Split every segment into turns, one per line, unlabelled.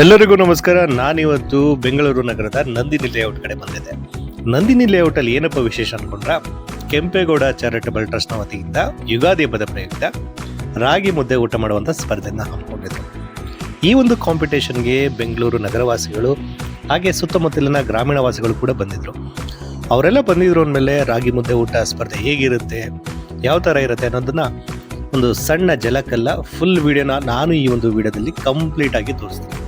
ಎಲ್ಲರಿಗೂ ನಮಸ್ಕಾರ. ನಾನಿವತ್ತು ಬೆಂಗಳೂರು ನಗರದ ನಂದಿನಿ ಲೇಔಟ್ ಕಡೆ ಬಂದಿದ್ದೆ. ನಂದಿನಿ ಲೇಔಟ್ ಅಲ್ಲಿ ಏನಪ್ಪ ವಿಶೇಷ ಅನ್ಕೊಂಡ್ರ? ಕೆಂಪೇಗೌಡ ಚಾರಿಟಬಲ್ ಟ್ರಸ್ಟ್ನ ವತಿಯಿಂದ ಯುಗಾದಿ ಹಬ್ಬದ ಪ್ರಯುಕ್ತ ರಾಗಿ ಮುದ್ದೆ ಊಟ ಮಾಡುವಂತ ಸ್ಪರ್ಧೆಯನ್ನು ಹಮ್ಮಿಕೊಂಡಿದ್ದೆ. ಈ ಒಂದು ಕಾಂಪಿಟೇಷನ್ಗೆ ಬೆಂಗಳೂರು ನಗರವಾಸಿಗಳು ಹಾಗೆ ಸುತ್ತಮುತ್ತಲಿನ ಗ್ರಾಮೀಣ ವಾಸಿಗಳು ಕೂಡ ಬಂದಿದ್ರು. ಅವರೆಲ್ಲ ಬಂದಿದ್ರು ಅಂದಮೇಲೆ ರಾಗಿ ಮುದ್ದೆ ಊಟ ಸ್ಪರ್ಧೆ ಹೇಗಿರುತ್ತೆ, ಯಾವ ಥರ ಇರುತ್ತೆ ಅನ್ನೋದನ್ನ ಒಂದು ಸಣ್ಣ ಜಲಕಲ್ಲ ಫುಲ್ ವಿಡಿಯೋನ ನಾನು ಈ ಒಂದು ವಿಡಿಯೋದಲ್ಲಿ ಕಂಪ್ಲೀಟ್ ಆಗಿ ತೋರಿಸ್ತೀನಿ.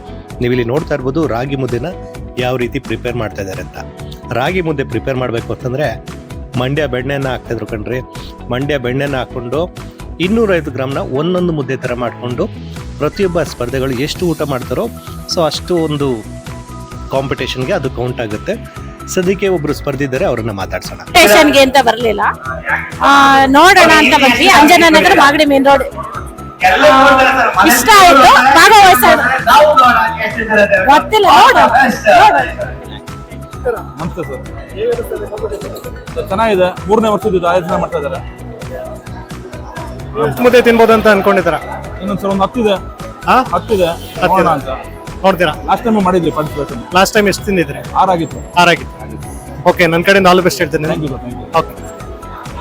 ನೀವಿಲ್ಲಿ ನೋಡ್ತಾ ಇರ್ಬೋದು ರಾಗಿ ಮುದ್ದೆನ ಯಾವ ರೀತಿ ಪ್ರಿಪೇರ್ ಮಾಡ್ತಾ ಇದ್ದಾರೆ ಅಂತ. ರಾಗಿ ಮುದ್ದೆ ಪ್ರಿಪೇರ್ ಮಾಡಬೇಕು ಅಂತಂದರೆ ಮಂಡ್ಯ ಬೆಣ್ಣೆನ ಹಾಕ್ತಿದ್ರು ಕಣ್ರಿ. ಮಂಡ್ಯ ಬೆಣ್ಣೆನ ಹಾಕ್ಕೊಂಡು ಇನ್ನೂರೈದು ಗ್ರಾಮ್ನ ಒಂದೊಂದು ಮುದ್ದೆ ಥರ ಮಾಡಿಕೊಂಡು ಪ್ರತಿಯೊಬ್ಬ ಸ್ಪರ್ಧೆಗಳು ಎಷ್ಟು ಊಟ ಮಾಡ್ತಾರೋ, ಸೊ ಅಷ್ಟು ಒಂದು ಕಾಂಪಿಟೇಷನ್ಗೆ ಅದು ಕೌಂಟ್ ಆಗುತ್ತೆ. ಸದ್ಯಕ್ಕೆ ಒಬ್ಬರು ಸ್ಪರ್ಧಿ ಇದ್ದಾರೆ ಅವ್ರನ್ನ ಮಾತಾಡ್ಸೋಣ.
ಅಂತ ಬರಲಿಲ್ಲ. ನೋಡೋಣ ಅಂತ ಬಂದ್ವಿ. ಅಂಜನಾ ನಗರ ಮಾಗಡಿ ಮೇನ್ ರೋಡ್ ಇಷ್ಟ ಆಯ್ತು? ಸರ್. ಗೊತ್ತಿಲ್ಲ ನೋಡು ನೋಡು.
ನಮಸ್ತೆ ಸರ್. ಚೆನ್ನಾಗಿದೆ. ಮೂರನೇ ವರ್ಷದ ಇದು ಆಯೋಜನೆ ಮಾಡ್ತಾ ಇದ್ದಾರೆ.
ಎಷ್ಟು ಮುದ್ದೆ ತಿನ್ಬೋದು ಅಂತ ಅನ್ಕೊಂಡಿದ್ದೀರಾ?
ಇನ್ನೊಂದು ಸಲ ಒಂದು ಹತ್ತಿದೆ.
ಹಾ?
ಹತ್ತಿದೆ. ಹತ್ತಿರ ಅಂತ.
ನೋಡ್ತೀರಾ?
ಲಾಸ್ಟ್ ಟೈಮ್ ಮಾಡಿದ್ವಿ ಪಾರ್ಟಿಸಿಪೇಷನ್
ಲಾಸ್ಟ್ ಟೈಮ್ ಎಷ್ಟು ತಿಂದಿದ್ರಿ
ಆರಾಗಿತ್ತು.
ಆರಾಗಿತ್ತು. ಓಕೆ ನನ್ನ ಕಡೆಯಿಂದ ಆಲ್ ಬೆಸ್ಟ್ ಹೇಳ್ತೀನಿ. ಓಕೆ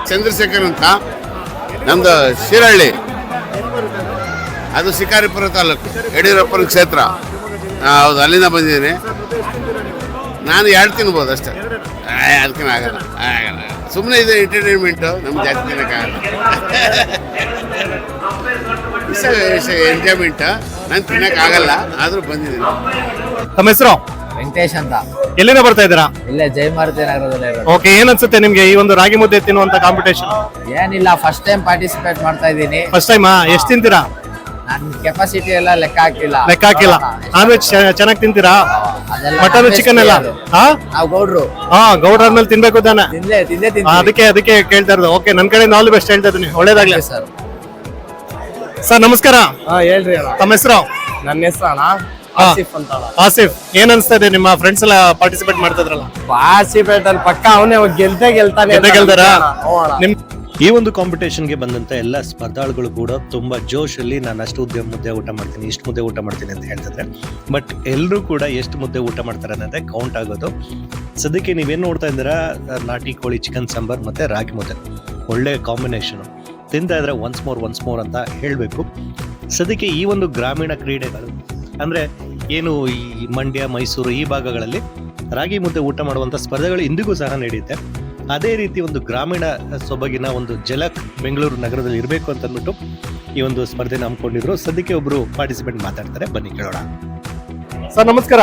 ಚಂದ್ರಶೇಖರ್ ಅಂತ. ನಮ್ದು ಶಿರಹಳ್ಳಿ ಅದು ಶಿಕಾರಿಪುರ ತಾಲೂಕು ಯಡಿಯೂರಪ್ಪನ ಕ್ಷೇತ್ರ. ಹೌದು ಅಲ್ಲಿಂದ ಬಂದಿದ್ದೀನಿ. ನಾನು ಎರಡು ತಿನ್ಬೋದು ಅಷ್ಟೇ. ಅದಕ್ಕೆ ಆಗಲ್ಲ ಆಗಲ್ಲ ಸುಮ್ಮನೆ ಇದೆ ಎಂಟರ್ಟೈನ್ಮೆಂಟು ನಮ್ಗೆ ಜಾಸ್ತಿ ತಿನ್ನೋಕ್ಕಾಗಲ್ಲ ಎಂಜಾಯ್ಮೆಂಟ್ ನಾನು ತಿನ್ನೋಕ್ಕಾಗಲ್ಲ ಆದರೂ ಬಂದಿದ್ದೀನಿ.
ತಮ್ಮ ಹೆಸರು?
ವೆಂಕಟೇಶ್ ಅಂತ.
ಎಲ್ಲಿಂದ ಬರ್ತಾ ಇದ್ದೀರಾ?
ಇಲ್ಲೇ ಜಯಮಾರುತಿ ನಗರದಲ್ಲಿ ಇರೋದು.
ಓಕೆ ಏನ್ ಅನ್ಸುತ್ತೆ ನಿಮ್ಗೆ ಈ ಒಂದು ರಾಗಿ ಮುದ್ದೆ ತಿನ್ನುವಂತ ಕಾಂಪಿಟೇಷನ್
ಏನಿಲ್ಲ ಫಸ್ಟ್ ಟೈಮ್ ಪಾರ್ಟಿಸಿಪೇಟ್ ಮಾಡ್ತಾ ಇದ್ದೀನಿ.
ಫಸ್ಟ್ ಟೈಮ್ ಎಷ್ಟು ತಿಂತೀರಾ?
ನನ್ನ ಕೆಪಾಸಿಟಿ ಎಲ್ಲ ಲೆಕ್ಕ ಹಾಕಿಲ್ಲ.
ಲೆಕ್ಕ ಹಾಕಿಲ್ಲ. ನಾನ್ ವೆಜ್ ಚೆನ್ನಾಗಿ ತಿಂತೀರಾ?
ಅದೆಲ್ಲ
ಮಟನ್
non-veg
ಚಿಕನ್ ಎಲ್ಲ?
ಅದು.
ಹಾ?
ನಾವು ಗೌಡ್ರು.
ಹಾ ಗೌಡ್ರ ಆದ್ಮೇಲೆ ತಿನ್ಬೇಕು ತಾನೆ.
ತಿಂದೆ ತಿಂದೆ
ಅದಕ್ಕೆ ಅದಕ್ಕೆ ಕೇಳ್ತಾ ಇರೋದು. ಓಕೆ ನನ್ ಕಡೆ ನಾಲ್ ಬೆಸ್ಟ್ ಹೇಳ್ತಾ ಇದ್ದೀನಿ. ಒಳ್ಳೇದಾಗ್ಲಿ.
ಸರ್
ಸರ್ ನಮಸ್ಕಾರ.
ಹಾ ಹೇಳ್ರಿ ಅಣ್ಣ.
ತಮ್ಮ ಹೆಸರು?
ನನ್ನ ಹೆಸರು ಅಣ್ಣ. ಆಸಿಫ್ ಅಂತ
ಆಸಿಫ್ ಏನ್ ಅನ್ಸ್ತಾ ಇದೆ ನಿಮ್ಮ ಫ್ರೆಂಡ್ಸ್ ಎಲ್ಲ ಪಾರ್ಟಿಸಿಪೇಟ್ ಮಾಡ್ತಿದ್ರಲ್ಲ?
ಪಾರ್ಟಿಸಿಪೇಟ್ ಅಲ್ಲಿ ಪಕ್ಕ ಅವನೇ ಗೆಲ್ತೆ ಗೆಲ್ತಾನೆ
ಗೆದ್ದೇ ಗೆಲ್ದಾರಾ? ನಿಮ್ ಈ ಒಂದು ಕಾಂಪಿಟೇಷನ್ಗೆ ಬಂದಂತ ಎಲ್ಲ ಸ್ಪರ್ಧಾಳುಗಳು ಕೂಡ ತುಂಬಾ ಜೋಶ್ ಅಲ್ಲಿ ನಾನು ಅಷ್ಟು ಮುದ್ದೆ ಮುದ್ದೆ ಊಟ ಮಾಡ್ತೀನಿ ಇಷ್ಟು ಮುದ್ದೆ ಊಟ ಮಾಡ್ತೀನಿ ಅಂತ ಹೇಳ್ತಿದ್ರೆ. ಬಟ್ ಎಲ್ಲರೂ ಕೂಡ ಎಷ್ಟು ಮುದ್ದೆ ಊಟ ಮಾಡ್ತಾರೆ ಅನ್ನೋದೇ ಕೌಂಟ್ ಆಗೋದು. ಸದ್ಯಕ್ಕೆ ನೀವೇನು ನೋಡ್ತಾ ಇದ್ದೀರಾ? ನಾಟಿ ಕೋಳಿ ಚಿಕನ್ ಸಾಂಬಾರ್ ಮತ್ತೆ ರಾಗಿ ಮುದ್ದೆ. ಒಳ್ಳೆ ಕಾಂಬಿನೇಷನ್ ತಿಂತಾ ಇದ್ರೆ ಒನ್ಸ್ ಮೋರ್ ಒನ್ಸ್ ಮೋರ್ ಅಂತ ಹೇಳಬೇಕು. ಸದ್ಯಕ್ಕೆ ಈ ಒಂದು ಗ್ರಾಮೀಣ ಕ್ರೀಡೆಗಳು ಅಂದ್ರೆ ಏನು ಈ ಮಂಡ್ಯ ಮೈಸೂರು ಈ ಭಾಗಗಳಲ್ಲಿ ರಾಗಿ ಮುದ್ದೆ ಊಟ ಮಾಡುವಂಥ ಸ್ಪರ್ಧೆಗಳು ಇಂದಿಗೂ ಸಹ ನಡೆಯುತ್ತೆ. ಅದೇ ರೀತಿ ಒಂದು ಗ್ರಾಮೀಣ ಸೊಬಗಿನ ಒಂದು ಜಲಕ್ ಬೆಂಗಳೂರು ನಗರದಲ್ಲಿ ಇರಬೇಕು ಅಂತ ಅಂದ್ಬಿಟ್ಟು ಈ ಒಂದು ಸ್ಪರ್ಧೆನ ಹಮ್ಮಿಕೊಂಡಿದ್ರು. ಸದ್ಯಕ್ಕೆ ಒಬ್ರು ಪಾರ್ಟಿಸಿಪೆಂಟ್ ಮಾತಾಡ್ತಾರೆ. ಬನ್ನಿ ಕೇಳೋಣ. ಸರ್ ನಮಸ್ಕಾರ.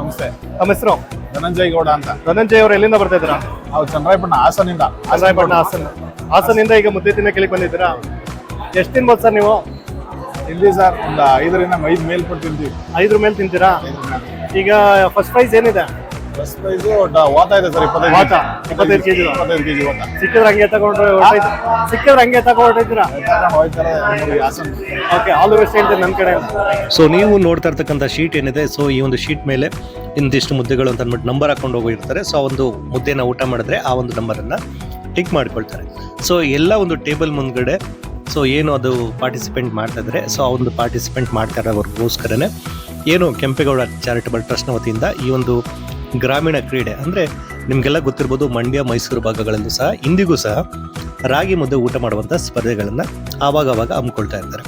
ನಮಸ್ತೆ.
ನಮ್ಮ ಹೆಸರು?
ಧನಂಜಯ್ ಗೌಡ ಅಂತ.
ಧನಂಜಯ್ ಅವರು ಎಲ್ಲಿಂದ ಬರ್ತಾ ಇದ್ದೀರಾ?
ನಾವು ಚಂದ್ರಾಯಪಟ್ಟಣ ಹಾಸನಿಂದ.
ಚಂದ್ರಾಯಪಟ್ಟಣ ಹಾಸನ ಹಾಸನಿಂದ ಈಗ ಮುದ್ದೆ ತಿನ್ನ ಕೇಳಿ ಬಂದಿದ್ದೀರಾ ಎಷ್ಟು ತಿನ್ಬೋದು ಸರ್ ನೀವು?
ಇಲ್ಲಿ ಸರ್? ಒಂದು ಐದರಿಂದ ಐದು ಮೇಲ್ ಕೊಟ್ಟು ತಿಂತೀವಿ
ಐದರ ಮೇಲೆ ತಿಂತೀರಾ? ಈಗ ಫಸ್ಟ್ ಪ್ರೈಸ್ ಏನಿದೆ?
ಫಸ್ಟ್ ಪ್ರೈಸು ವಾತ ಇದೆ ಸರ್ ಇಪ್ಪತ್ತೈದು
ವಾತ, ಇಪ್ಪತ್ತೈದು ಕೆಜಿ
ಇಪ್ಪತ್ತೈದು ಕೆಜಿ ವಾತ.
ಸಿಕ್ಕಿದ್ರೆ ಹಂಗೆ ತಗೊಂಡ್ರೆ. ಸಿಕ್ಕಿದ್ರೆ ಹಂಗೆ ತಗೊಂಡಿದ್ದೀರಾ? ಓಕೆ ಆಲ್ ದ ಬೆಸ್ಟ್ ಹೇಳ್ತೀನಿ ನನ್ನ ಕಡೆ. ಸೊ ನೀವು ನೋಡ್ತಾ ಇರ್ತಕ್ಕಂಥ ಶೀಟ್ ಏನಿದೆ ಸೊ ಈ ಒಂದು ಶೀಟ್ ಮೇಲೆ ಇಂದಿಷ್ಟು ಮುದ್ದೆಗಳು ಅಂತ ಅಂದ್ಬಿಟ್ಟು ನಂಬರ್ ಹಾಕೊಂಡು ಹೋಗಿರ್ತಾರೆ ಸೊ ಆ ಒಂದು ಮುದ್ದೆನ ಊಟ ಮಾಡಿದ್ರೆ ಆ ಒಂದು ನಂಬರನ್ನು ಟಿಕ್ ಮಾಡ್ಕೊಳ್ತಾರೆ. ಸೊ ಎಲ್ಲ ಒಂದು ಟೇಬಲ್ ಮುಂದ್ಗಡೆ ಸೊ ಏನು ಅದು ಪಾರ್ಟಿಸಿಪೇಟ್ ಮಾಡ್ತಾ ಇದ್ದಾರೆ ಸೊ ಆ ಒಂದು ಪಾರ್ಟಿಸಿಪೆಂಟ್ ಮಾಡ್ತಾ ಇರೋರ್ಗೋಸ್ಕರನೇ ಏನು ಕೆಂಪೇಗೌಡ ಚಾರಿಟಬಲ್ ಟ್ರಸ್ಟ್ನ ವತಿಯಿಂದ ಈ ಒಂದು ಗ್ರಾಮೀಣ ಕ್ರೀಡೆ, ಅಂದರೆ ನಿಮಗೆಲ್ಲ ಗೊತ್ತಿರ್ಬೋದು ಮಂಡ್ಯ, ಮೈಸೂರು ಭಾಗಗಳಲ್ಲೂ ಸಹ, ಇಂದಿಗೂ ಸಹ ರಾಗಿ ಮುದ್ದೆ ಊಟ ಮಾಡುವಂಥ ಸ್ಪರ್ಧೆಗಳನ್ನು ಆವಾಗ ಆವಾಗ ಹಮ್ಮಿಕೊಳ್ತಾ ಇರ್ತಾರೆ.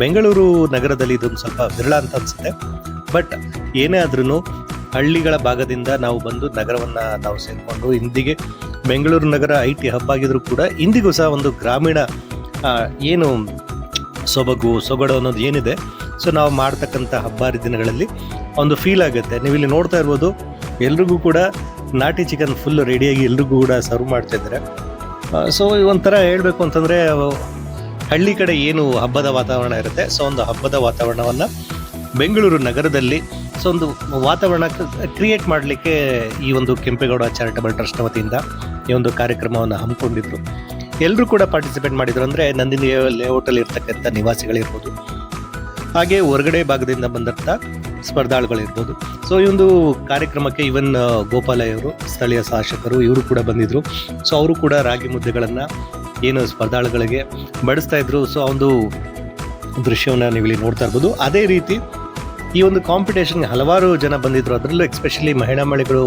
ಬೆಂಗಳೂರು ನಗರದಲ್ಲಿ ಇದೊಂದು ಸ್ವಲ್ಪ ವಿರಳ ಅಂತ ಅನಿಸುತ್ತೆ. ಬಟ್ ಏನೇ ಆದ್ರೂ ಹಳ್ಳಿಗಳ ಭಾಗದಿಂದ ನಾವು ಬಂದು ನಗರವನ್ನು ನಾವು ಸೇರಿಕೊಂಡು, ಇಂದಿಗೆ ಬೆಂಗಳೂರು ನಗರ ಐ ಟಿ ಹಬ್ ಆಗಿದ್ರು ಕೂಡ ಇಂದಿಗೂ ಸಹ ಒಂದು ಗ್ರಾಮೀಣ ಏನು ಸೊಬಗು, ಸೊಗಡು ಅನ್ನೋದು ಏನಿದೆ ಸೊ ನಾವು ಮಾಡ್ತಕ್ಕಂಥ ಹಬ್ಬ ಹರಿದಿನಗಳಲ್ಲಿ ಒಂದು ಫೀಲ್ ಆಗುತ್ತೆ. ನೀವು ಇಲ್ಲಿ ನೋಡ್ತಾ ಇರ್ಬೋದು, ಎಲ್ರಿಗೂ ಕೂಡ ನಾಟಿ ಚಿಕನ್ ಫುಲ್ ರೆಡಿಯಾಗಿ ಎಲ್ರಿಗೂ ಕೂಡ ಸರ್ವ್ ಮಾಡ್ತಾ ಇದ್ದಾರೆ. ಸೊ ಒಂಥರ ಹೇಳಬೇಕು ಅಂತಂದರೆ, ಹಳ್ಳಿ ಕಡೆ ಏನು ಹಬ್ಬದ ವಾತಾವರಣ ಇರುತ್ತೆ ಸೊ ಒಂದು ಹಬ್ಬದ ವಾತಾವರಣವನ್ನು ಬೆಂಗಳೂರು ನಗರದಲ್ಲಿ ಸೊ ಒಂದು ವಾತಾವರಣ ಕ್ರಿಯೇಟ್ ಮಾಡಲಿಕ್ಕೆ ಈ ಒಂದು ಕೆಂಪೇಗೌಡ ಚಾರಿಟಬಲ್ ಟ್ರಸ್ಟ್ ವತಿಯಿಂದ ಈ ಒಂದು ಕಾರ್ಯಕ್ರಮವನ್ನು ಹಮ್ಮಿಕೊಂಡಿದ್ರು. ಎಲ್ಲರೂ ಕೂಡ ಪಾರ್ಟಿಸಿಪೇಟ್ ಮಾಡಿದ್ರು ಅಂದರೆ ನಂದಿನಿ ಲೇಔಟಲ್ಲಿ ಇರ್ತಕ್ಕಂಥ ನಿವಾಸಿಗಳಿರ್ಬೋದು. ಹಾಗೆ ಹೊರಗಡೆ ಭಾಗದಿಂದ ಬಂದಂಥ ಸ್ಪರ್ಧಾಳುಗಳಿರ್ಬೋದು. ಸೊ ಈ ಒಂದು ಕಾರ್ಯಕ್ರಮಕ್ಕೆ ಇವನ್ ಗೋಪಾಲಯ್ಯವರು ಸ್ಥಳೀಯ ಶಾಸಕರು ಇವರು ಕೂಡ ಬಂದಿದ್ರು. ಸೊ ಅವರು ಕೂಡ ರಾಗಿ ಮುದ್ದೆಗಳನ್ನು ಏನು ಸ್ಪರ್ಧಾಳುಗಳಿಗೆ ಬಡಿಸ್ತಾ ಇದ್ರು. ಸೊ ಆ ಒಂದು ದೃಶ್ಯವನ್ನು ನೀವು ಇಲ್ಲಿ ನೋಡ್ತಾ ಇರ್ಬೋದು. ಅದೇ ರೀತಿ ಈ ಒಂದು ಕಾಂಪಿಟೇಷನ್ಗೆ ಹಲವಾರು ಜನ ಬಂದಿದ್ರು. ಅದರಲ್ಲೂ ಎಕ್ಸ್ಪೆಷಲಿ ಮಹಿಳಾ ಮಳಿಗಳು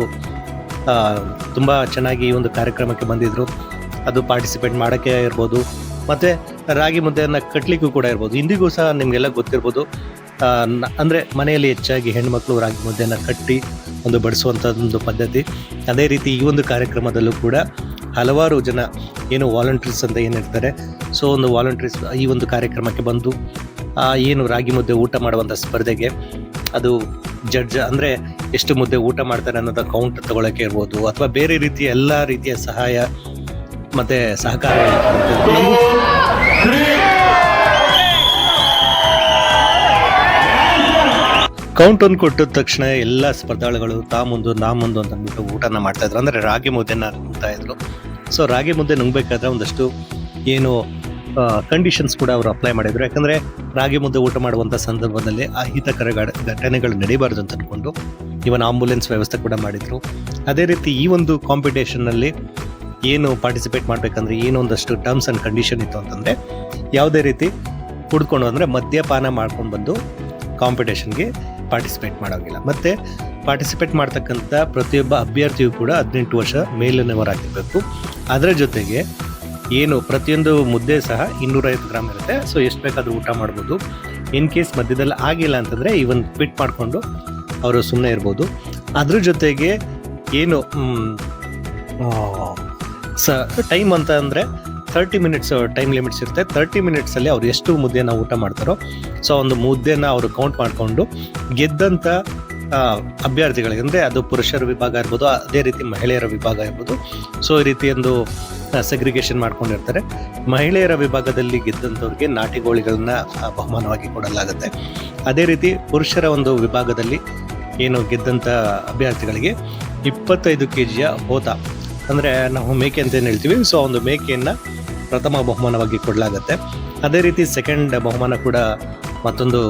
ತುಂಬ ಚೆನ್ನಾಗಿ ಈ ಒಂದು ಕಾರ್ಯಕ್ರಮಕ್ಕೆ ಬಂದಿದ್ದರು ಅದು ಪಾರ್ಟಿಸಿಪೇಟ್ ಮಾಡೋಕ್ಕೆ ಇರ್ಬೋದು. ಮತ್ತು ರಾಗಿ ಮುದ್ದೆಯನ್ನು ಕಟ್ಟಲಿಕ್ಕೂ ಕೂಡ ಇರ್ಬೋದು. ಇಂದಿಗೂ ಸಹ ನಿಮಗೆಲ್ಲ ಗೊತ್ತಿರ್ಬೋದು. ಅಂದರೆ ಮನೆಯಲ್ಲಿ ಹೆಚ್ಚಾಗಿ ಹೆಣ್ಮಕ್ಳು ರಾಗಿ ಮುದ್ದೆಯನ್ನು ಕಟ್ಟಿ ಒಂದು ಬಡಿಸುವಂಥದ್ದೊಂದು ಪದ್ಧತಿ. ಅದೇ ರೀತಿ ಈ ಒಂದು ಕಾರ್ಯಕ್ರಮದಲ್ಲೂ ಕೂಡ ಹಲವಾರು ಜನ ಏನು ವಾಲಂಟ್ರೀಸ್ ಅಂತ ಏನಿರ್ತಾರೆ ಸೊ ಒಂದು ವಾಲಂಟ್ರೀಸ್ ಈ ಒಂದು ಕಾರ್ಯಕ್ರಮಕ್ಕೆ ಬಂದು ಏನು ರಾಗಿ ಮುದ್ದೆ ಊಟ ಮಾಡುವಂಥ ಸ್ಪರ್ಧೆಗೆ ಅದು ಜಡ್ಜ್ ಅಂದರೆ ಎಷ್ಟು ಮುದ್ದೆ ಊಟ ಮಾಡ್ತಾರೆ ಅನ್ನೋದ ಕೌಂಟ್ ತಗೊಳ್ಳೋಕೆ ಇರ್ಬೋದು. ಅಥವಾ ಬೇರೆ ರೀತಿಯ ಎಲ್ಲ ರೀತಿಯ ಸಹಾಯ ಮತ್ತು ಸಹಕಾರ ಕೌಂಟ್ ಒಂದು ಕೊಟ್ಟಿದ ತಕ್ಷಣ ಎಲ್ಲ ಸ್ಪರ್ಧಾಳುಗಳು ತಾ ಮುಂದು, ನಾ ಮುಂದು ಅಂತ ಅಂದ್ಬಿಟ್ಟು ಊಟನ ಮಾಡ್ತಾ ಇದ್ರು. ಅಂದ್ರೆ ರಾಗಿ ಮುದ್ದೆನ ನುಂಗ್ತಾ ಇದ್ರು. ಸೊ ರಾಗಿ ಮುದ್ದೆ ನುಂಗ್ಬೇಕಾದ್ರೆ ಒಂದಷ್ಟು ಏನು ಕಂಡೀಷನ್ಸ್ ಕೂಡ ಅವರು ಅಪ್ಲೈ ಮಾಡಿದ್ರು. ಯಾಕಂದ್ರೆ ರಾಗಿ ಮುದ್ದೆ ಊಟ ಮಾಡುವಂಥ ಸಂದರ್ಭದಲ್ಲಿ ಅಹಿತಕರ ಘಟನೆಗಳು ನಡೀಬಾರ್ದು ಅಂತ ಅಂದ್ಕೊಂಡು ಇವನ್ ಆಂಬುಲೆನ್ಸ್ ವ್ಯವಸ್ಥೆ ಕೂಡ ಮಾಡಿದ್ರು. ಅದೇ ರೀತಿ ಈ ಒಂದು ಕಾಂಪಿಟೇಷನ್ನಲ್ಲಿ ಏನು ಪಾರ್ಟಿಸಿಪೇಟ್ ಮಾಡಬೇಕಂದ್ರೆ ಏನೊಂದಷ್ಟು ಟರ್ಮ್ಸ್ ಆ್ಯಂಡ್ ಕಂಡೀಷನ್ ಇತ್ತು ಅಂತಂದರೆ, ಯಾವುದೇ ರೀತಿ ಕುಡ್ಕೊಂಡು ಅಂದರೆ ಮದ್ಯಪಾನ ಮಾಡ್ಕೊಂಡು ಬಂದು ಕಾಂಪಿಟೇಷನ್ಗೆ ಪಾರ್ಟಿಸಿಪೇಟ್ ಮಾಡೋಂಗಿಲ್ಲ. ಮತ್ತು ಪಾರ್ಟಿಸಿಪೇಟ್ ಮಾಡ್ತಕ್ಕಂಥ ಪ್ರತಿಯೊಬ್ಬ ಅಭ್ಯರ್ಥಿಯು ಕೂಡ ಹದಿನೆಂಟು ವರ್ಷ ಮೇಲಿನವರಾಗಿರಬೇಕು. ಅದರ ಜೊತೆಗೆ ಏನು ಪ್ರತಿಯೊಂದು ಮುದ್ದೆ ಸಹ ಇನ್ನೂರೈವತ್ತು ಗ್ರಾಮ್ ಇರುತ್ತೆ. ಸೊ ಎಷ್ಟು ಬೇಕಾದರೂ ಊಟ ಮಾಡ್ಬೋದು. ಇನ್ ಕೇಸ್ ಮಧ್ಯದಲ್ಲಿ ಆಗಿಲ್ಲ ಅಂತಂದರೆ ಇವನ್ ಪಿಟ್ ಮಾಡಿಕೊಂಡು ಅವರು ಸುಮ್ಮನೆ ಇರ್ಬೋದು. ಅದ್ರ ಜೊತೆಗೆ ಏನು ಸ ಟೈಮ್ ಅಂತ ಅಂದರೆ ತರ್ಟಿ ಮಿನಿಟ್ಸ್ ಟೈಮ್ ಲಿಮಿಟ್ಸ್ ಇರುತ್ತೆ. ತರ್ಟಿ ಮಿನಿಟ್ಸಲ್ಲಿ ಅವ್ರು ಎಷ್ಟು ಮುದ್ದೆನ ಊಟ ಮಾಡ್ತಾರೋ, ಸೊ ಒಂದು ಮುದ್ದೆನ ಅವರು ಕೌಂಟ್ ಮಾಡಿಕೊಂಡು ಗೆದ್ದಂಥ ಅಭ್ಯರ್ಥಿಗಳಿಗೆ, ಅಂದರೆ ಅದು ಪುರುಷರ ವಿಭಾಗ ಇರ್ಬೋದು, ಅದೇ ರೀತಿ ಮಹಿಳೆಯರ ವಿಭಾಗ ಇರ್ಬೋದು, ಸೊ ಈ ರೀತಿ ಒಂದು ಸೆಗ್ರಿಗೇಷನ್ ಮಾಡ್ಕೊಂಡಿರ್ತಾರೆ. ಮಹಿಳೆಯರ ವಿಭಾಗದಲ್ಲಿ ಗೆದ್ದಂಥವ್ರಿಗೆ ನಾಟಿ ಗೋಳಿಗಳನ್ನ ಬಹುಮಾನವಾಗಿ ಕೊಡಲಾಗುತ್ತೆ. ಅದೇ ರೀತಿ ಪುರುಷರ ಒಂದು ವಿಭಾಗದಲ್ಲಿ ಏನು ಗೆದ್ದಂಥ ಅಭ್ಯರ್ಥಿಗಳಿಗೆ ಇಪ್ಪತ್ತೈದು ಕೆ ಜಿಯ ಹೋತ ಅಂದರೆ ನಾವು ಮೇಕೆ ಅಂತ ಏನು ಹೇಳ್ತೀವಿ? ಸೊ ಒಂದು ಮೇಕೆಯನ್ನು ಪ್ರಥಮ ಬಹುಮಾನವಾಗಿ ಕೊಡಲಾಗತ್ತೆ. ಅದೇ ರೀತಿ ಸೆಕೆಂಡ್ ಬಹುಮಾನ ಕೂಡ ಮತ್ತೊಂದು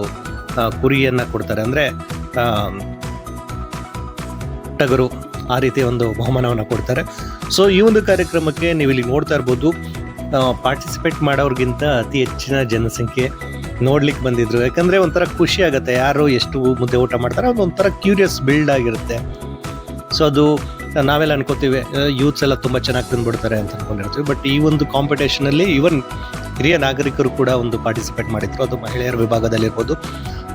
ಕುರಿಯನ್ನು ಕೊಡ್ತಾರೆ. ಅಂದರೆ ಟಗರು ಆ ರೀತಿಯ ಒಂದು ಬಹುಮಾನವನ್ನು ಕೊಡ್ತಾರೆ. ಸೊ ಈ ಒಂದು ಕಾರ್ಯಕ್ರಮಕ್ಕೆ ನೀವು ಇಲ್ಲಿ ನೋಡ್ತಾ ಇರ್ಬೋದು ಪಾರ್ಟಿಸಿಪೇಟ್ ಮಾಡೋರಿಗಿಂತ ಅತಿ ಹೆಚ್ಚಿನ ಜನಸಂಖ್ಯೆ ನೋಡ್ಲಿಕ್ಕೆ ಬಂದಿದ್ರು. ಯಾಕಂದರೆ ಒಂಥರ ಖುಷಿ ಆಗುತ್ತೆ. ಯಾರು ಎಷ್ಟು ಮುದ್ದೆ ಊಟ ಮಾಡ್ತಾರೆ ಅದು ಒಂಥರ ಕ್ಯೂರಿಯಸ್ ಬಿಲ್ಡ್ ಆಗಿರುತ್ತೆ. ಸೊ ಅದು ನಾವೆಲ್ಲ ಅನ್ಕೋತೀವಿ ಯೂತ್ಸ್ ಎಲ್ಲ ತುಂಬ ಚೆನ್ನಾಗಿ ತಿಂದ್ಬಿಡ್ತಾರೆ ಅಂತ ಅನ್ಕೊಂಡಿರ್ತೀವಿ ಬಟ್ ಈ ಒಂದು ಕಾಂಪಿಟೇಷನಲ್ಲಿ ಈವನ್ ಹಿರಿಯ ನಾಗರಿಕರು ಕೂಡ ಒಂದು ಪಾರ್ಟಿಸಿಪೇಟ್ ಮಾಡಿದ್ರು. ಅದು ಮಹಿಳೆಯರ ವಿಭಾಗದಲ್ಲಿರ್ಬೋದು,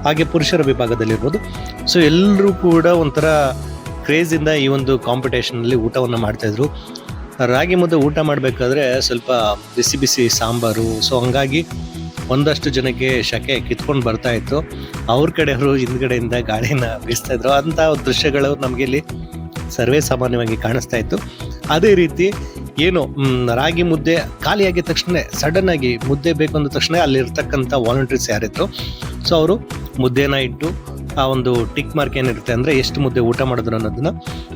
ಹಾಗೆ ಪುರುಷರ ವಿಭಾಗದಲ್ಲಿರ್ಬೋದು. ಸೊ ಎಲ್ಲರೂ ಕೂಡ ಒಂಥರ ಕ್ರೇಜಿಂದ ಈ ಒಂದು ಕಾಂಪಿಟೇಷನಲ್ಲಿ ಊಟವನ್ನು ಮಾಡ್ತಾಯಿದ್ರು ರಾಗಿ ಮುದ್ದೆ ಊಟ ಮಾಡಬೇಕಾದ್ರೆ ಸ್ವಲ್ಪ ಬಿಸಿ ಬಿಸಿ ಸಾಂಬಾರು. ಸೊ ಹಂಗಾಗಿ ಒಂದಷ್ಟು ಜನಕ್ಕೆ ಶಕೆ ಕಿತ್ಕೊಂಡು ಬರ್ತಾ ಇತ್ತು. ಅವ್ರ ಕಡೆಯವರು ಹಿಂದ್ಗಡೆಯಿಂದ ಗಾಳಿನ ಬೀಸ್ತಾ ಇದ್ರು. ಅಂಥ ದೃಶ್ಯಗಳು ನಮಗೆ ಇಲ್ಲಿ ಸರ್ವೇ ಸಾಮಾನ್ಯವಾಗಿ ಕಾಣಿಸ್ತಾ ಇತ್ತು. ಅದೇ ರೀತಿ ಏನು ರಾಗಿ ಮುದ್ದೆ ಖಾಲಿಯಾಗಿದ ತಕ್ಷಣ ಸಡನ್ ಆಗಿ ಮುದ್ದೆ ಬೇಕು ಅಂದ ತಕ್ಷಣ ಅಲ್ಲಿರ್ತಕ್ಕಂಥ ವಾಲಂಟ್ರೀಸ್ ಯಾರಿತ್ತು ಸೊ ಅವರು ಮುದ್ದೆನ ಇಟ್ಟು ಆ ಒಂದು ಟಿಕ್ ಮಾರ್ಕ್ ಏನಿರುತ್ತೆ ಅಂದರೆ ಎಷ್ಟು ಮುದ್ದೆ ಊಟ ಮಾಡಿದ್ರು ಅನ್ನೋದನ್ನ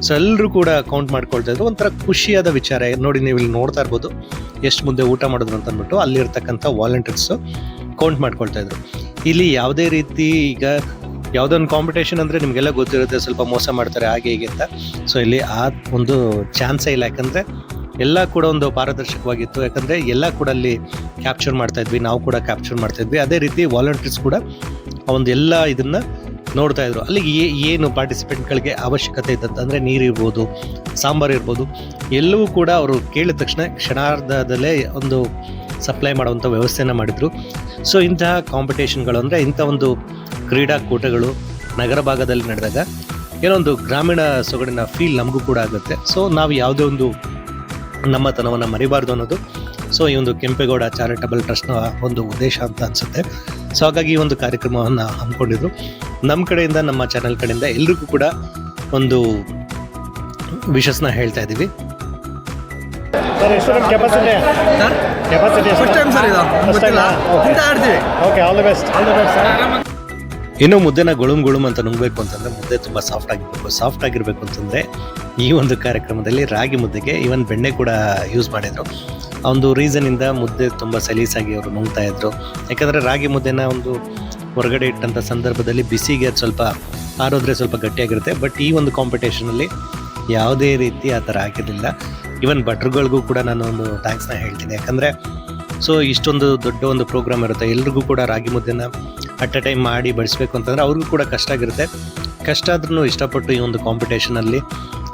ಸೊ ಎಲ್ಲರೂ ಕೂಡ ಕೌಂಟ್ ಮಾಡ್ಕೊಳ್ತಾ ಇದ್ರು. ಒಂಥರ ಖುಷಿಯಾದ ವಿಚಾರ. ನೋಡಿ, ನೀವು ಇಲ್ಲಿ ನೋಡ್ತಾ ಇರ್ಬೋದು, ಎಷ್ಟು ಮುದ್ದೆ ಊಟ ಮಾಡಿದ್ರು ಅಂತ ಅಂದ್ಬಿಟ್ಟು ಅಲ್ಲಿರ್ತಕ್ಕಂಥ ವಾಲಂಟೀರ್ಸು ಕೌಂಟ್ ಮಾಡ್ಕೊಳ್ತಾ ಇದ್ರು. ಇಲ್ಲಿ ಯಾವುದೇ ರೀತಿ ಈಗ ಯಾವುದೋ ಒಂದು ಕಾಂಪಿಟೇಷನ್ ಅಂದರೆ ನಿಮಗೆಲ್ಲ ಗೊತ್ತಿರುತ್ತೆ ಸ್ವಲ್ಪ ಮೋಸ ಮಾಡ್ತಾರೆ ಹಾಗೆ ಹೀಗೆ ಅಂತ. ಸೊ ಇಲ್ಲಿ ಆ ಒಂದು ಚಾನ್ಸೇ ಇಲ್ಲ. ಯಾಕಂದರೆ ಎಲ್ಲ ಕೂಡ ಒಂದು ಪಾರದರ್ಶಕವಾಗಿತ್ತು. ಯಾಕಂದರೆ ಎಲ್ಲ ಕೂಡ ಅಲ್ಲಿ ಕ್ಯಾಪ್ಚರ್ ಮಾಡ್ತಾ ಇದ್ವಿ. ನಾವು ಕೂಡ ಕ್ಯಾಪ್ಚರ್ ಮಾಡ್ತಾ ಇದ್ವಿ. ಅದೇ ರೀತಿ ವಾಲಂಟಿಯರ್ಸ್ ಕೂಡ ಒಂದು ಎಲ್ಲ ಇದನ್ನ ನೋಡ್ತಾ ಇದ್ರು. ಅಲ್ಲಿಗೆ ಏನು ಪಾರ್ಟಿಸಿಪೆಂಟ್ಗಳಿಗೆ ಅವಶ್ಯಕತೆ ಇದ್ದಂತ ಅಂದರೆ ನೀರು ಇರ್ಬೋದು, ಸಾಂಬಾರು ಇರ್ಬೋದು, ಎಲ್ಲವೂ ಕೂಡ ಅವರು ಕೇಳಿದ ತಕ್ಷಣ ಕ್ಷಣಾರ್ಧದಲ್ಲೇ ಒಂದು ಸಪ್ಲೈ ಮಾಡುವಂಥ ವ್ಯವಸ್ಥೆನ ಮಾಡಿದರು. ಸೊ ಇಂತಹ ಕಾಂಪಿಟೇಷನ್ಗಳು ಅಂದರೆ ಇಂಥ ಒಂದು ಕ್ರೀಡಾಕೂಟಗಳು ನಗರ ಭಾಗದಲ್ಲಿ ನಡೆದಾಗ ಏನೊಂದು ಗ್ರಾಮೀಣ ಸೊಗಡಿನ ಫೀಲ್ ನಮಗೂ ಕೂಡ ಆಗುತ್ತೆ. ಸೊ ನಾವು ಯಾವುದೇ ಒಂದು ನಮ್ಮತನವನ್ನು ಮರಿಬಾರ್ದು ಅನ್ನೋದು. ಸೊ ಈ ಒಂದು ಕೆಂಪೇಗೌಡ ಚಾರಿಟಬಲ್ ಟ್ರಸ್ಟ್ನ ಒಂದು ಉದ್ದೇಶ ಅಂತ ಅನಿಸುತ್ತೆ. ಸೊ ಹಾಗಾಗಿ ಈ ಒಂದು ಕಾರ್ಯಕ್ರಮವನ್ನು ಹಮ್ಮಿಕೊಂಡಿದ್ರು. ನಮ್ಮ ಕಡೆಯಿಂದ, ನಮ್ಮ ಚಾನೆಲ್ ಕಡೆಯಿಂದ ಎಲ್ರಿಗೂ ಕೂಡ ಒಂದು ವಿಶಸ್ನ ಹೇಳ್ತಾ ಇದ್ದೀವಿ
ಸರ್ ಎಷ್ಟು capacity capacity
first time sir ಇದು. ಗೊತ್ತಿಲ್ಲ. ಇಂತ ಆಡ್ತೀವಿ.
Okay all the best all the best sir
ಇನ್ನು ಮುದ್ದೆನ ಗುಳುಮ್ ಗುಳುಮ್ ಅಂತ ನುಂಗಬೇಕು ಅಂತಂದ್ರೆ ಮುದ್ದೆ ತುಂಬ ಸಾಫ್ಟ್ ಆಗಿರ್ಬೇಕು. ಸಾಫ್ಟ್ ಆಗಿರಬೇಕು ಅಂತಂದರೆ ಈ ಒಂದು ಕಾರ್ಯಕ್ರಮದಲ್ಲಿ ರಾಗಿ ಮುದ್ದೆಗೆ ಈವನ್ ಬೆಣ್ಣೆ ಕೂಡ ಯೂಸ್ ಮಾಡಿದರು. ಆ ಒಂದು ರೀಸನಿಂದ ಮುದ್ದೆ ತುಂಬ ಸಲೀಸಾಗಿ ಅವರು ನುಂಗ್ತಾ ಇದ್ರು. ಯಾಕಂದರೆ ರಾಗಿ ಮುದ್ದೆನ ಒಂದು ಹೊರಗಡೆ ಇಟ್ಟಂಥ ಸಂದರ್ಭದಲ್ಲಿ ಬಿಸಿಗೆ ಅದು ಸ್ವಲ್ಪ ಆರೋದ್ರೆ ಸ್ವಲ್ಪ ಗಟ್ಟಿಯಾಗಿರುತ್ತೆ. ಬಟ್ ಈ ಒಂದು ಕಾಂಪಿಟೇಷನಲ್ಲಿ ಯಾವುದೇ ರೀತಿ ಆ ಥರ ಆಗಿರಲಿಲ್ಲ ಈವನ್ ಭಟ್ರುಗಳಿಗೂ ಕೂಡ ನಾನು ಒಂದು ಥ್ಯಾಂಕ್ಸ್ನ ಹೇಳ್ತೀನಿ. ಯಾಕಂದರೆ ಸೊ ಇಷ್ಟೊಂದು ದೊಡ್ಡ ಒಂದು ಪ್ರೋಗ್ರಾಮ್ ಇರುತ್ತೆ. ಎಲ್ರಿಗೂ ಕೂಡ ರಾಗಿ ಮುದ್ದೆನ ಅಟ್ ಅ ಟೈಮ್ ಮಾಡಿ ಬಡಿಸ್ಬೇಕು ಅಂತಂದರೆ ಅವ್ರಿಗೂ ಕೂಡ ಕಷ್ಟ ಆಗಿರುತ್ತೆ. ಕಷ್ಟ ಆದ್ರೂ ಇಷ್ಟಪಟ್ಟು ಈ ಒಂದು ಕಾಂಪಿಟೇಷನಲ್ಲಿ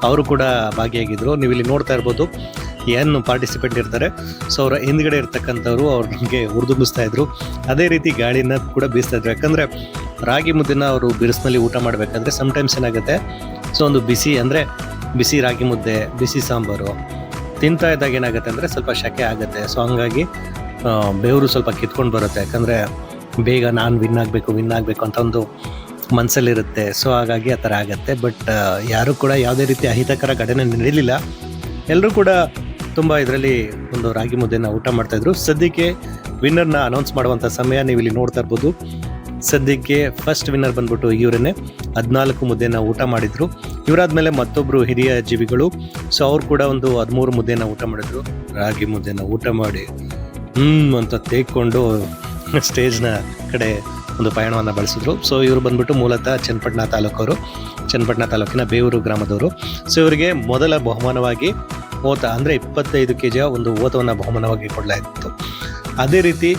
ಅವರು ಕೂಡ ಭಾಗಿಯಾಗಿದ್ದರು ನೀವು ಇಲ್ಲಿ ನೋಡ್ತಾ ಇರ್ಬೋದು, ಏನು ಪಾರ್ಟಿಸಿಪೆಂಟ್ ಇರ್ತಾರೆ. ಸೊ ಅವರ ಹಿಂದ್ಗಡೆ ಇರ್ತಕ್ಕಂಥವ್ರು ಅವ್ರು ನಮಗೆ ಹುರಿದುಂಬಿಸ್ತಾ ಇದ್ರು. ಅದೇ ರೀತಿ ಗಾಳಿನ ಕೂಡ ಬೀಸ್ತಾ ಇದ್ರು. ಯಾಕಂದರೆ, ರಾಗಿ ಮುದ್ದೆನ ಅವರು ಬಿರುಸಿನಲ್ಲಿ ಊಟ ಮಾಡಬೇಕಾದ್ರೆ ಸಮ್ಟೈಮ್ಸ್ ಏನಾಗುತ್ತೆ ಸೊ ಒಂದು ಬಿಸಿ ಅಂದರೆ ಬಿಸಿ ರಾಗಿ ಮುದ್ದೆ, ಬಿಸಿ ಸಾಂಬಾರು, ತಿಂತಾ ಇದ್ದಾಗ ಏನಾಗುತ್ತೆ ಅಂದರೆ ಸ್ವಲ್ಪ ಶಕೆ ಆಗುತ್ತೆ. ಸೊ ಹಂಗಾಗಿ ಬೇವರು ಸ್ವಲ್ಪ ಕಿತ್ಕೊಂಡು ಬರುತ್ತೆ. ಯಾಕಂದರೆ ಬೇಗ ನಾನು ವಿನ್ ಆಗಬೇಕು ವಿನ್ ಆಗಬೇಕು ಅಂತ ಒಂದು ಮನಸ್ಸಲ್ಲಿರುತ್ತೆ ಸೊ ಹಾಗಾಗಿ ಆ ಥರ ಆಗುತ್ತೆ. ಬಟ್ ಯಾರೂ ಕೂಡ ಯಾವುದೇ ರೀತಿ ಅಹಿತಕರ ಘಟನೆ ನಡೀಲಿಲ್ಲ. ಎಲ್ಲರೂ ಕೂಡ ತುಂಬ ಇದರಲ್ಲಿ ಒಂದು ರಾಗಿ ಮುದ್ದೆನ ಊಟ ಮಾಡ್ತಾಯಿದ್ರು ಸದ್ಯಕ್ಕೆ ವಿನ್ನರ್ನ ಅನೌನ್ಸ್ ಮಾಡುವಂಥ ಸಮಯ ನೀವು ಇಲ್ಲಿ ನೋಡ್ತಾ ಇರ್ಬೋದು. ಸದ್ಯಕ್ಕೆ ಫಸ್ಟ್ ವಿನ್ನರ್ ಬಂದ್ಬಿಟ್ಟು ಇವರನ್ನೇ ಹದಿನಾಲ್ಕು ಮುದ್ದೆನ ಊಟ ಮಾಡಿದ್ರು. ಇವರಾದ್ಮೇಲೆ ಮತ್ತೊಬ್ಬರು ಹಿರಿಯ ಜೀವಿಗಳು. ಸೊ ಅವ್ರು ಕೂಡ ಒಂದು ಹದಿಮೂರು ಮುದ್ದೆನ ಊಟ ಮಾಡಿದ್ರು. ರಾಗಿ ಮುದ್ದೆನ ಊಟ ಮಾಡಿ, ಹ್ಮ್ ಅಂತ ತೇಗ್ಕೊಂಡು ಸ್ಟೇಜ್ನ ಕಡೆ ಒಂದು ಪಯಣವನ್ನು ಬಳಸಿದ್ರು. ಸೊ ಇವರು ಬಂದ್ಬಿಟ್ಟು ಮೂಲತಃ ಚನ್ನಪಟ್ಟಣ ತಾಲೂಕವರು. ಚನ್ನಪಟ್ಟಣ ತಾಲೂಕಿನ ಬೇವೂರು ಗ್ರಾಮದವರು. ಸೊ ಇವರಿಗೆ ಮೊದಲ ಬಹುಮಾನವಾಗಿ ಓತ ಅಂದರೆ ಇಪ್ಪತ್ತೈದು ಕೆ ಜಿಯ ಒಂದು ಓತವನ್ನು ಬಹುಮಾನವಾಗಿ ಕೊಡಲಾಯಿತು. ಅದೇ ರೀತಿ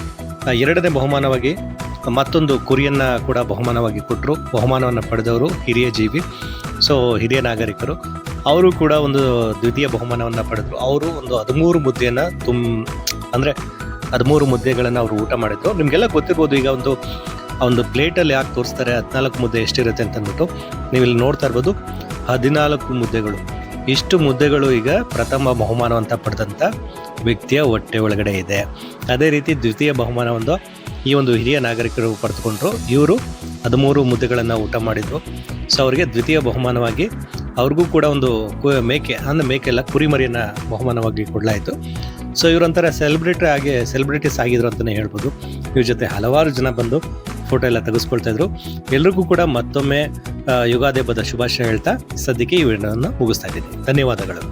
ಎರಡನೇ ಬಹುಮಾನವಾಗಿ ಮತ್ತೊಂದು ಕುರಿಯನ್ನ ಕೂಡ ಬಹುಮಾನವಾಗಿ ಕೊಟ್ಟರು ಬಹುಮಾನವನ್ನು ಪಡೆದವರು ಹಿರಿಯ ಜೀವಿ. ಸೊ ಹಿರಿಯ ನಾಗರಿಕರು. ಅವರು ಕೂಡ ಒಂದು ದ್ವಿತೀಯ ಬಹುಮಾನವನ್ನು ಪಡೆದರು. ಅವರು ಒಂದು ಹದಿಮೂರು ಮುದ್ದೆಯನ್ನು ತುಂಬ ಅಂದರೆ ಹದಿಮೂರು ಮುದ್ದೆಗಳನ್ನು ಅವರು ಊಟ ಮಾಡಿದ್ರು. ನಿಮಗೆಲ್ಲ ಗೊತ್ತಿರ್ಬೋದು, ಈಗ ಒಂದು ಒಂದು ಪ್ಲೇಟಲ್ಲಿ ಯಾಕೆ ತೋರಿಸ್ತಾರೆ, ಹದಿನಾಲ್ಕು ಮುದ್ದೆ ಎಷ್ಟಿರುತ್ತೆ ಅಂತ ಅಂದ್ಬಿಟ್ಟು ನೀವು ಇಲ್ಲಿ ನೋಡ್ತಾ ಇರ್ಬೋದು, ಹದಿನಾಲ್ಕು ಮುದ್ದೆಗಳು. ಇಷ್ಟು ಮುದ್ದೆಗಳು ಈಗ ಪ್ರಥಮ ಬಹುಮಾನವಂತ ಪಡೆದಂಥ ವ್ಯಕ್ತಿಯ ಹೊಟ್ಟೆ ಒಳಗಡೆ ಇದೆ. ಅದೇ ರೀತಿ ದ್ವಿತೀಯ ಬಹುಮಾನ ಒಂದು ಈ ಒಂದು ಹಿರಿಯ ನಾಗರಿಕರು ಪಡೆದುಕೊಂಡ್ರು. ಇವರು ಹದಿಮೂರು ಮುದ್ದೆಗಳನ್ನು ಊಟ ಮಾಡಿದರು. ಸೊ ಅವರಿಗೆ ದ್ವಿತೀಯ ಬಹುಮಾನವಾಗಿ ಅವ್ರಿಗೂ ಕೂಡ ಒಂದು ಮೇಕೆ, ಅಂದರೆ ಮೇಕೆ ಎಲ್ಲ ಕುರಿಮರಿಯನ್ನು ಬಹುಮಾನವಾಗಿ ಕೊಡಲಾಯಿತು. ಸೊ ಇವರೊಂಥರ ಸೆಲೆಬ್ರಿಟಿ ಆಗಿ ಸೆಲೆಬ್ರಿಟೀಸ್ ಆಗಿದ್ರು ಅಂತಲೇ ಹೇಳ್ಬೋದು. ಇವ್ರ ಜೊತೆ ಹಲವಾರು ಜನ ಬಂದು ಫೋಟೋ ಎಲ್ಲ ತೆಗೆಸ್ಕೊಳ್ತಾ ಇದ್ರು. ಎಲ್ರಿಗೂ ಕೂಡ ಮತ್ತೊಮ್ಮೆ ಯುಗಾದಿ ಹಬ್ಬದ ಶುಭಾಶಯ ಹೇಳ್ತಾ ಸದ್ಯಕ್ಕೆ ಈ ವಿಡಿಯೋನ ಮುಗಿಸ್ತಾ ಇದ್ದೀನಿ. ಧನ್ಯವಾದಗಳು.